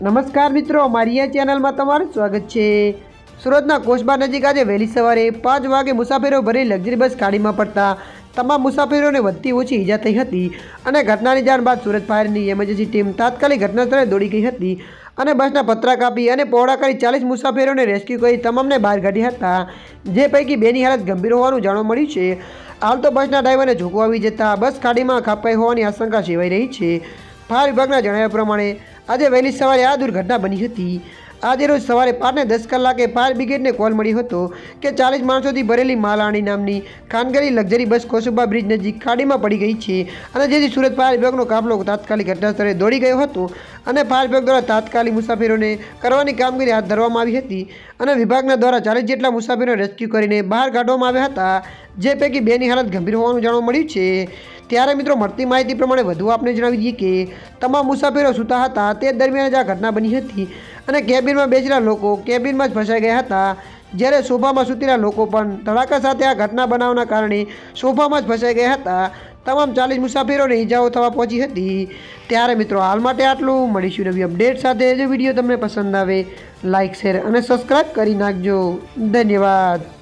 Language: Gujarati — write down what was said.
નમસ્કાર મિત્રો મારી આ ચેનલમાં તમારું સ્વાગત છે. સુરતના કોસબા નજીક આજે વહેલી સવારે પાંચ વાગે મુસાફરો ભરી લક્ઝરી બસ ગાડીમાં પડતા તમામ મુસાફરોને વધતી ઓછી ઈજા થઈ હતી અને ઘટનાની જાણ બાદ સુરત ફાયરની એમરજન્સી ટીમ તાત્કાલિક ઘટનાસ્થળે દોડી ગઈ હતી અને બસના પતરા કાપી અને પહોળા કરી ચાલીસ મુસાફરોને રેસ્ક્યુ કરી તમામને બહાર કાઢ્યા હતા. જે પૈકી બેની હાલત ગંભીર હોવાનું જાણવા મળ્યું છે. હાલ તો બસના ડ્રાઈવરને ઝોકો આવી જતા બસ ખાડીમાં ખાપાઈ હોવાની આશંકા સેવાઈ રહી છે. ફાયર વિભાગના જણાવ્યા પ્રમાણે આજે વહેલી સવારે આ દુર્ઘટના બની હતી. આજે રોજ સવારે પાંચને દસ કલાકે ફાયર બ્રિગેડને કોલ મળ્યો હતો કે ચાલીસ માણસોથી ભરેલી માલાણી નામની ખાનગરી લક્ઝરી બસ કોસુબા બ્રિજ નજીક ખાડીમાં પડી ગઈ છે અને જેથી સુરત ફાયર વિભાગનો કાફલો તાત્કાલિક ઘટના સ્થળે દોડી ગયો હતો અને ફાયર વિભાગ દ્વારા તાત્કાલિક મુસાફરોને કરવાની કામગીરી હાથ ધરવામાં આવી હતી અને વિભાગના દ્વારા ચાલીસ જેટલા મુસાફરોને રેસ્ક્યુ કરીને બહાર કાઢવામાં આવ્યા હતા, જે પૈકી બેની હાલત ગંભીર હોવાનું જાણવા મળ્યું છે. ત્યારે મિત્રો, મળતી માહિતી પ્રમાણે વધુ આપને જણાવી દઈએ કે, તમામ મુસાફરો સૂતા હતા, તે દરમિયાન જ આ ઘટના બની હતી. અને કેબિનમાં બેસેલા લોકો કેબિનમાં જ ફસાઈ ગયા હતા. જ્યારે સોફામાં સૂતેલા લોકો પણ ધડાકા સાથે આ ઘટના બનાવના કારણે સોફામાં જ ફસાઈ ગયા હતા. તમામ ચાલીસ મુસાફરોને ઈજાઓ થવા પહોંચી હતી. ત્યારે મિત્રો, હાલ માટે આટલું. મળીશું નવી અપડેટ સાથે. જો વીડિયો તમને પસંદ આવે લાઇક શેર અને સબસ્ક્રાઈબ કરી નાખજો. ધન્યવાદ.